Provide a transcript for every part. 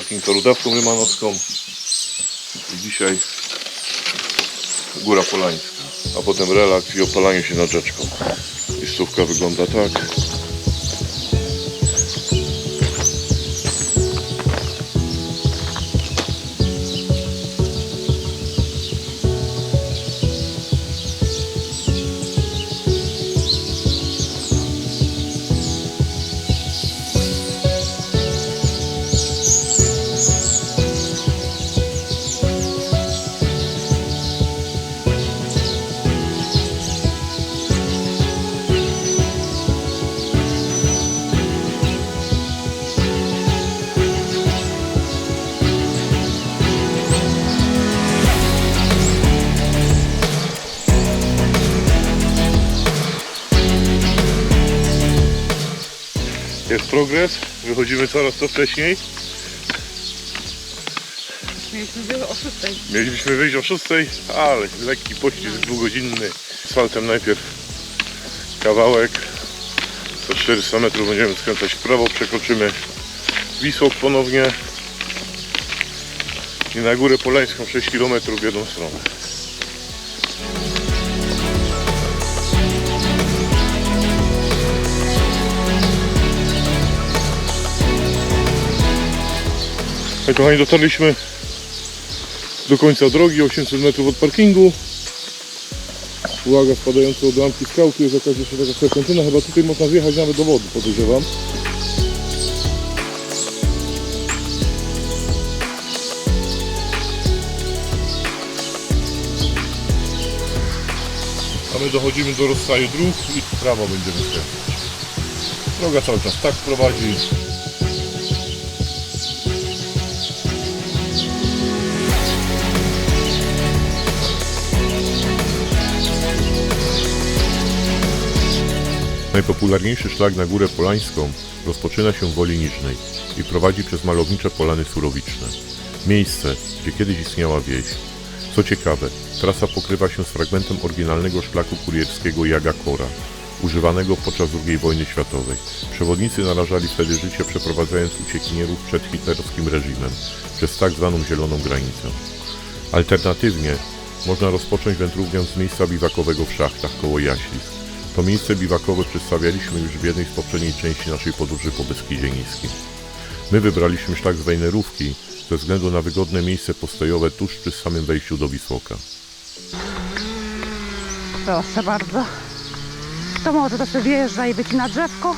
to Rudawką Rymanowską. I dzisiaj Góra Polańska. A potem relaks i opalanie się nad rzeczką. Miejscówka wygląda tak. Jest progres, wychodzimy coraz to wcześniej. Mieliśmy było o 6. Mieliśmy wyjść o 6, ale lekki pościsk dwugodzinny. Asfaltem najpierw kawałek. Co 400 metrów będziemy skręcać w prawo, przekroczymy Wisłok ponownie. I na górę Polańską 6 km w jedną stronę. Tak, kochani, dotarliśmy do końca drogi, 800 metrów od parkingu. Uwaga, spadające odłamki skałki, jest jakaś jeszcze taka serpentyna, chyba tutaj można zjechać nawet do wody, podejrzewam. A my dochodzimy do rozstaju dróg i prawo będziemy skręcać. Droga cały czas tak prowadzi. Najpopularniejszy szlak na Górę Polańską rozpoczyna się w Woli Niżnej i prowadzi przez malownicze polany surowiczne. Miejsce, gdzie kiedyś istniała wieś. Co ciekawe, trasa pokrywa się z fragmentem oryginalnego szlaku kurierskiego Jaga Kora, używanego podczas II wojny światowej. Przewodnicy narażali wtedy życie przeprowadzając uciekinierów przed hitlerowskim reżimem przez tak zwaną Zieloną Granicę. Alternatywnie można rozpocząć wędrówkę z miejsca biwakowego w szachtach koło Jaślisk. To miejsce biwakowe przedstawialiśmy już w jednej z poprzedniej części naszej podróży po Beskidzie Niskim. My wybraliśmy szlak z Wejnerówki ze względu na wygodne miejsce postojowe tuż przy samym wejściu do Wisłoka. Proszę bardzo. To może to sobie wjeżdża i wycina drzewko.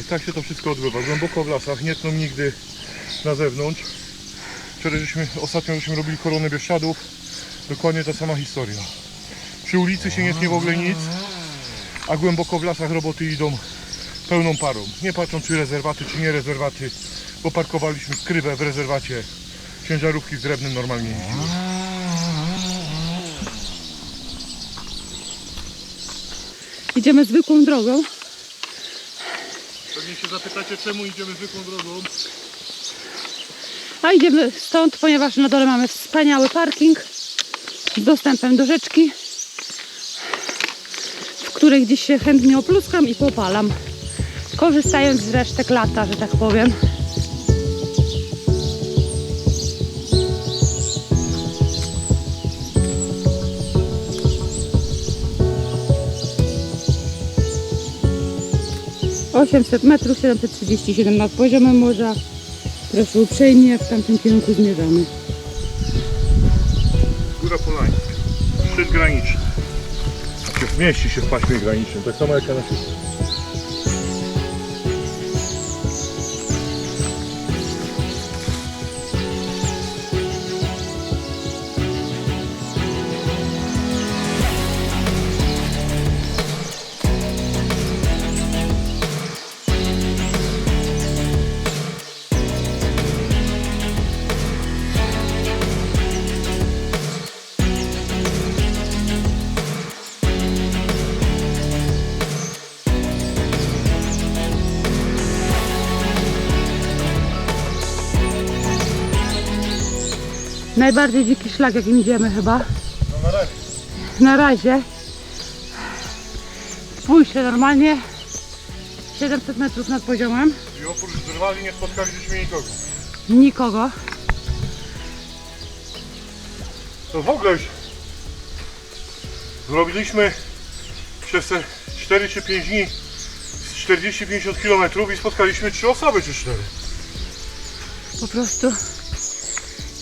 I tak się to wszystko odbywa, głęboko w lasach, nie tną nigdy na zewnątrz. Wczoraj żeśmy, ostatnio żeśmy robili koronę Bieszczadów, dokładnie ta sama historia. Przy ulicy się nie tnie w ogóle nic, a głęboko w lasach roboty idą pełną parą. Nie patrzą czy rezerwaty, czy nie rezerwaty, bo parkowaliśmy w rezerwacie. Ciężarówki z drewnem normalnie jeździły. Idziemy zwykłą drogą. Pewnie się zapytacie, czemu idziemy zwykłą drogą. A idziemy stąd, ponieważ na dole mamy wspaniały parking z dostępem do rzeczki, w której gdzieś się chętnie opluskam i popalam, korzystając z resztek lata, że tak powiem. Osiemset metrów, 737 nad poziomem morza. Proszę uprzejmie, w tamtym kierunku zmierzamy. Góra Polańska. Szczyt graniczny. Się Mieści się w paśmie granicznym, tak samo jak ja na świecie. Najbardziej dziki szlak, jakim idziemy chyba. No na razie. Na razie. Spójrzcie, normalnie 700 metrów nad poziomem. I oprócz drwali nie spotkaliśmy nikogo. Nikogo. To w ogóle już zrobiliśmy przez te 4 czy 5 dni z 40-50 km i spotkaliśmy 3 osoby czy 4. Po prostu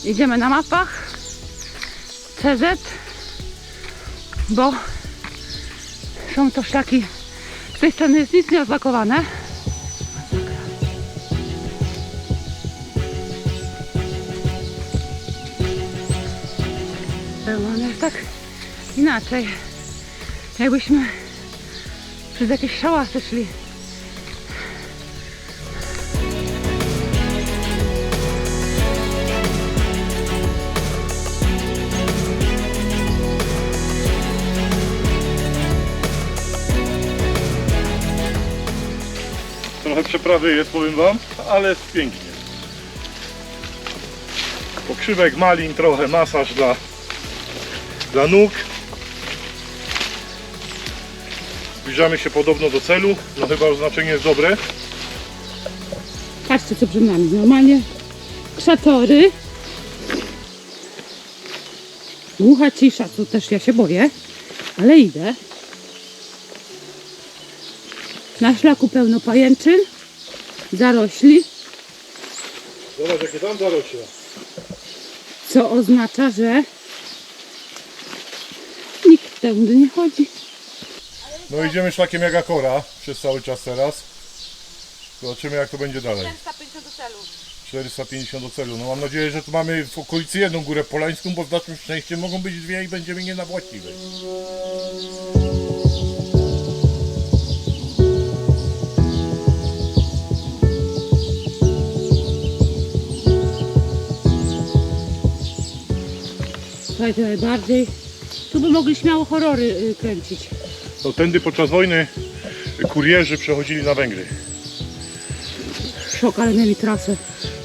idziemy na mapach CZ, bo są to szlaki. Z tej strony jest nic nieoznakowane. One jest tak inaczej. Jakbyśmy przez jakieś szałasy szli. Trochę przeprawy jest, powiem wam, ale jest pięknie. Pokrzywek malin, trochę masaż dla, dla nóg. Zbliżamy się podobno do celu, no chyba oznaczenie jest dobre. Patrzcie co przed nami. Normalnie krzaczory. Głucha cisza, co też ja się boję, ale idę. Na szlaku pełno pajęczyn, zarośli, Zobacz jakie tam zarośla. co oznacza, że nikt tędy nie chodzi. No idziemy szlakiem Jagakora przez cały czas teraz. Zobaczymy jak to będzie dalej. 450 do celu. 450 do celu. No mam nadzieję, że tu mamy w okolicy jedną górę polańską, bo z naszym szczęściem mogą być dwie i będziemy nie na właściwej. Słuchajcie, najbardziej. Tu by mogli śmiało horrory y, kręcić. To tędy podczas wojny kurierzy przechodzili na Węgry. Szok, ale mieli trasę.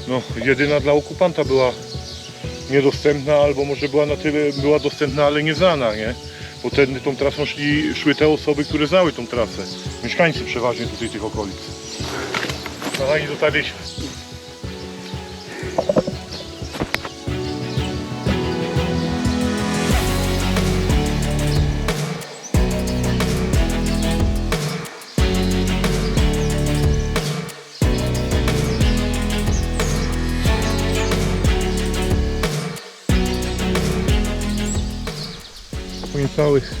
No, jedyna dla okupanta była niedostępna, albo może była na tyle, była dostępna, ale nie znana, nie? Bo tędy tą trasą szli, szły te osoby, które znały tą trasę. Mieszkańcy przeważnie tutaj tych okolic. Kochani, dotarliśmy. Niecałych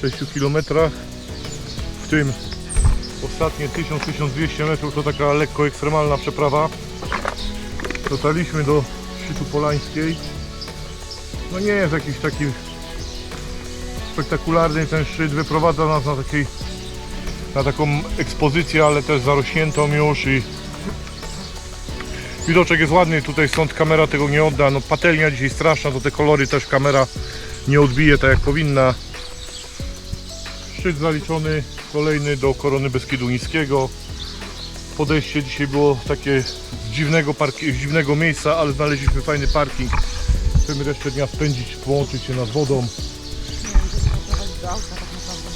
6 km. W tym ostatnie 1000-1200 metrów to taka lekko ekstremalna przeprawa. Dotarliśmy do szczytu Polańskiej. No nie jest jakiś taki spektakularny ten szczyt, wyprowadza nas na takiej na taką ekspozycję, ale też zarośniętą już i widoczek jest ładny, tutaj stąd kamera tego nie odda, no patelnia dzisiaj straszna, to te kolory też kamera nie odbije tak jak powinna. Szczyt zaliczony, kolejny do korony Beskidu Niskiego. Podejście dzisiaj było takie z dziwnego, parki, z dziwnego miejsca, ale znaleźliśmy fajny parking. Chcemy resztę dnia spędzić, połączyć się nad wodą.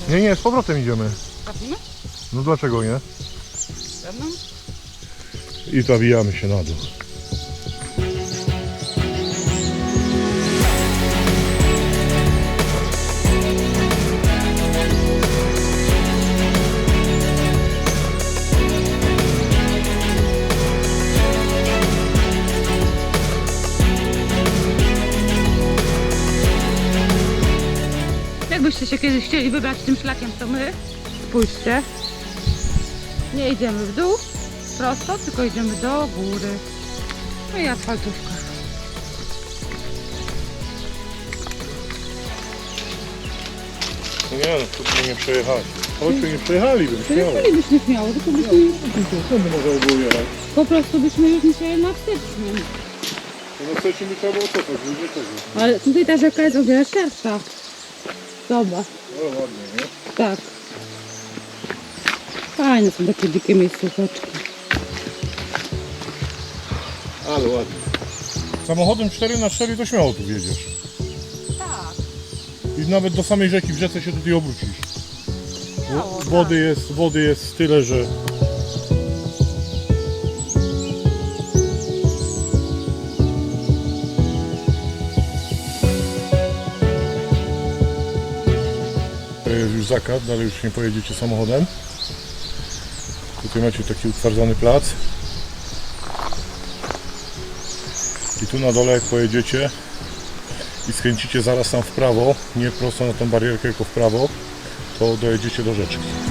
Nie, nie, z powrotem idziemy. Trafimy? No dlaczego nie? I zawijamy się na dół. Kiedyś chcieli wybrać tym szlakiem, to my, spójrzcie, nie idziemy w dół, prosto, tylko idziemy do góry. No i asfaltówka. No nie, no tu by nie przejechali. Chodźmy, nie przejechaliby, śmiało. Przejechalibyśmy śmiało, tylko byśmy Co by można było jechać? po prostu byśmy już musieli na wstecznym. No na wcześniej by trzeba było cofać, tego. Ale tutaj ta rzeka jest o wiele szersza. Zobacz, O, ładnie, nie? tak. Fajne są takie dzikie miejscóweczki. Ale ładnie. Samochodem 4 na 4 to śmiało tu wjedziesz. Tak. I nawet do samej rzeki w rzece się tutaj obrócisz. Śmiało, Wo- tak. Wody jest, wody jest tyle, że... jest już zakaz, dalej już nie pojedziecie samochodem. Tutaj macie taki utwardzany plac. I tu na dole jak pojedziecie i skręcicie zaraz tam w prawo, nie prosto na tą barierkę, tylko w prawo, to dojedziecie do rzeczki.